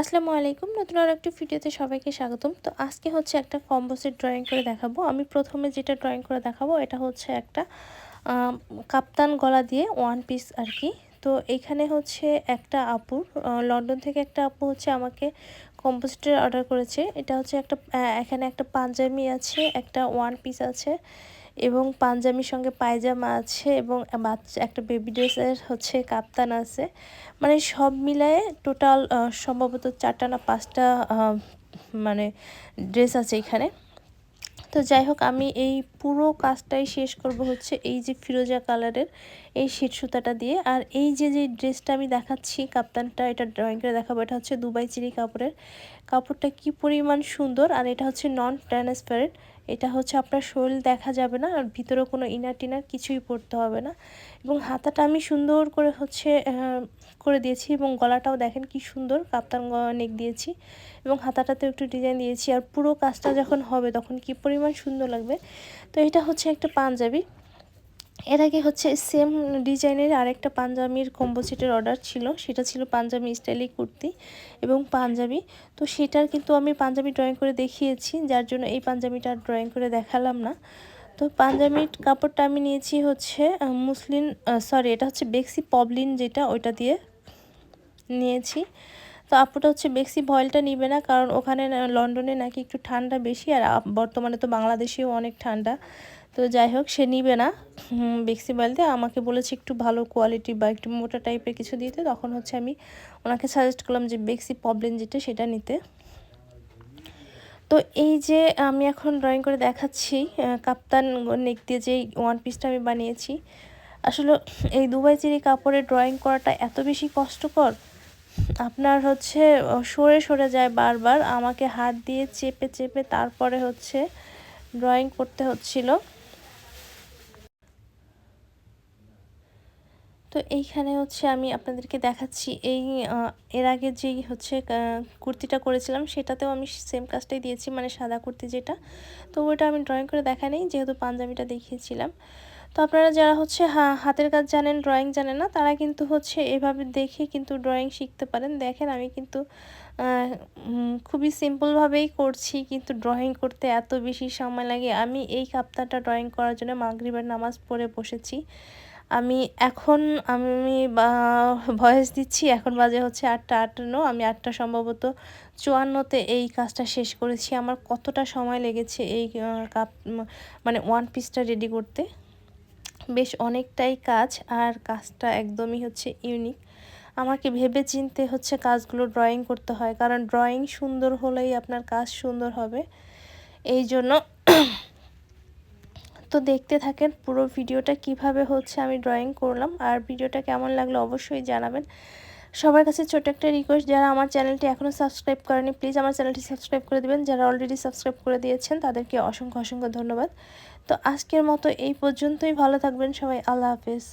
আসসালামু আলাইকুম। নতুন আর একটি ভিডিওতে সবাইকে স্বাগতম। তো আজকে হচ্ছে একটা কম্পোজিট ড্রয়িং করে দেখাবো। আমি প্রথমে যেটা ড্রয়িং করে দেখাবো, এটা হচ্ছে একটা কাপ্তান গলা দিয়ে ওয়ান পিস আর কি তো এখানে হচ্ছে একটা আপুর লন্ডন থেকে একটা আপু হচ্ছে আমাকে কম্পোজিটের অর্ডার করেছে। এটা হচ্ছে একটা এখানে একটা পাঞ্জাবি আছে, একটা ওয়ান পিস আছে। এবং পাঞ্জাবির সঙ্গে পায়জামা আছে এবং বাচ্চা, একটা বেবি ড্রেসের হচ্ছে কাপ্তান আছে। মানে সব মিলায়ে টোটাল সম্ভবত চারটা না পাঁচটা মানে ড্রেস আছে এখানে। তো যাই হোক, আমি এই পুরো কাজটাই শেষ করব হচ্ছে এই যে ফিরোজা কালারের এই শীত সুতাটা দিয়ে। আর এই যে যে ড্রেসটা আমি দেখাচ্ছি কাপ্তানটা, এটা ড্রয়িং করে দেখাবো, এটা হচ্ছে দুবাই চিরি কাপড়ের। কাপড়টা কি পরিমাণ সুন্দর, আর এটা হচ্ছে নন ট্রান্সপারেন্ট এটা হচ্ছে আপনার শরীর দেখা যাবে না আর ভিতরে কোনো ইনার টিনার কিছুই পড়তে হবে না। এবং হাতাটা আমি সুন্দর করে হচ্ছে করে দিয়েছি এবং গলাটাও দেখেন কি সুন্দর কাপ্তান অনেক দিয়েছি এবং হাতাটাতে একটু ডিজাইন দিয়েছি। আর পুরো কাজটা যখন হবে তখন কি পরিমাণ সুন্দর লাগবে। তো এটা হচ্ছে একটা পাঞ্জাবি। এর আগে হচ্ছে সেম ডিজাইনের আরেকটা পাঞ্জাবির কম্বো সেটের অর্ডার ছিল। সেটা ছিল পাঞ্জাবি স্টাইলি কুর্তি এবং পাঞ্জাবি। তো সেটার কিন্তু আমি পাঞ্জাবি ড্রয়িং করে দেখিয়েছি, যার জন্য এই পাঞ্জাবিটা ড্রয়িং করে দেখালাম না। তো পাঞ্জাবির কাপড়টা আমি নিয়েছি হচ্ছে মুসলিম সরি এটা হচ্ছে বেক্সি পবলিন যেটা, ওইটা দিয়ে নিয়েছি। তো আপুটা হচ্ছে বেক্সি ভয়েলটা নিবে না, কারণ ওখানে লন্ডনে নাকি একটু ঠান্ডা বেশি, আর বর্তমানে তো বাংলাদেশেও অনেক ঠান্ডা। তো যাই হোক, সে নিবে না। বেক্সি বয়েলতে আমাকে বলেছে একটু ভালো কোয়ালিটি বা একটু মোটা টাইপের কিছু দিতে। তখন হচ্ছে আমি ওনাকে সাজেস্ট করলাম যে বেক্সি প্রবলেম যেটা, সেটা নিতে। তো এই যে আমি এখন ড্রয়িং করে দেখাচ্ছি কাপ্তান নেক দিয়ে যে ওয়ান পিসটা আমি বানিয়েছি। আসলে এই দুবাই চিরি কাপড়ে ড্রয়িং করাটা এত বেশি কষ্টকর। আপনার হচ্ছে সরে সরে যায় বারবার। আমাকে হাত দিয়ে চেপে চেপে তারপরে হচ্ছে ড্রয়িং করতে হচ্ছিল। তো এইখানে হচ্ছে আমি আপনাদেরকে দেখাচ্ছি এই এর আগে যেই হচ্ছে কুর্তিটা করেছিলাম সেটাতেও আমি সেম কাজটাই দিয়েছি মানে সাদা কুর্তি যেটা। তো ওইটা আমি ড্রয়িং করে দেখা নেই যেহেতু পাঞ্জাবিটা দেখিয়েছিলাম। তো আপনারা যারা হচ্ছে হাতের কাজ জানেন ড্রয়িং জানেন না, তারা কিন্তু হচ্ছে এভাবে দেখে কিন্তু ড্রয়িং শিখতে পারেন। দেখেন আমি কিন্তু খুবই সিম্পলভাবেই করছি, কিন্তু ড্রয়িং করতে এত বেশি সময় লাগে। আমি এই কাপ্তাটা ড্রয়িং করার জন্য মাগরিবের নামাজ পড়ে বসেছি। আমি এখন, আমি ভয়েস দিচ্ছি। এখন বাজে হচ্ছে আটটা আটান্ন। আমি আটটা সম্ভবত চুয়ান্নতে এই কাজটা শেষ করেছি। আমার কতটা সময় লেগেছে এই কাপ মানে ওয়ান পিসটা রেডি করতে? বেশ অনেকটাই কাজ, আর কাজটা একদমই হচ্ছে ইউনিক আমাকে ভেবে চিনতে হচ্ছে কাজগুলো ড্রয়িং করতে হয়, কারণ ড্রয়িং সুন্দর হলেই আপনার কাজ সুন্দর হবে। এই জন্য তো দেখতে থাকেন পুরো ভিডিওটা কীভাবে হচ্ছে আমি ড্রয়িং করলাম। আর ভিডিওটা কেমন লাগল অবশ্যই জানাবেন। সবার কাছে ছোট একটা রিকোয়েস্ট যারা আমার চ্যানেলটি এখনও সাবস্ক্রাইব করেনি প্লিজ আমার চ্যানেলটি সাবস্ক্রাইব করে দেবেন। যারা অলরেডি সাবস্ক্রাইব করে দিয়েছেন, তাদেরকে অসংখ্য অসংখ্য ধন্যবাদ। তো আজকের মতো এই পর্যন্তই, ভালো থাকবেন সবাই, আল্লাহ হাফেজ।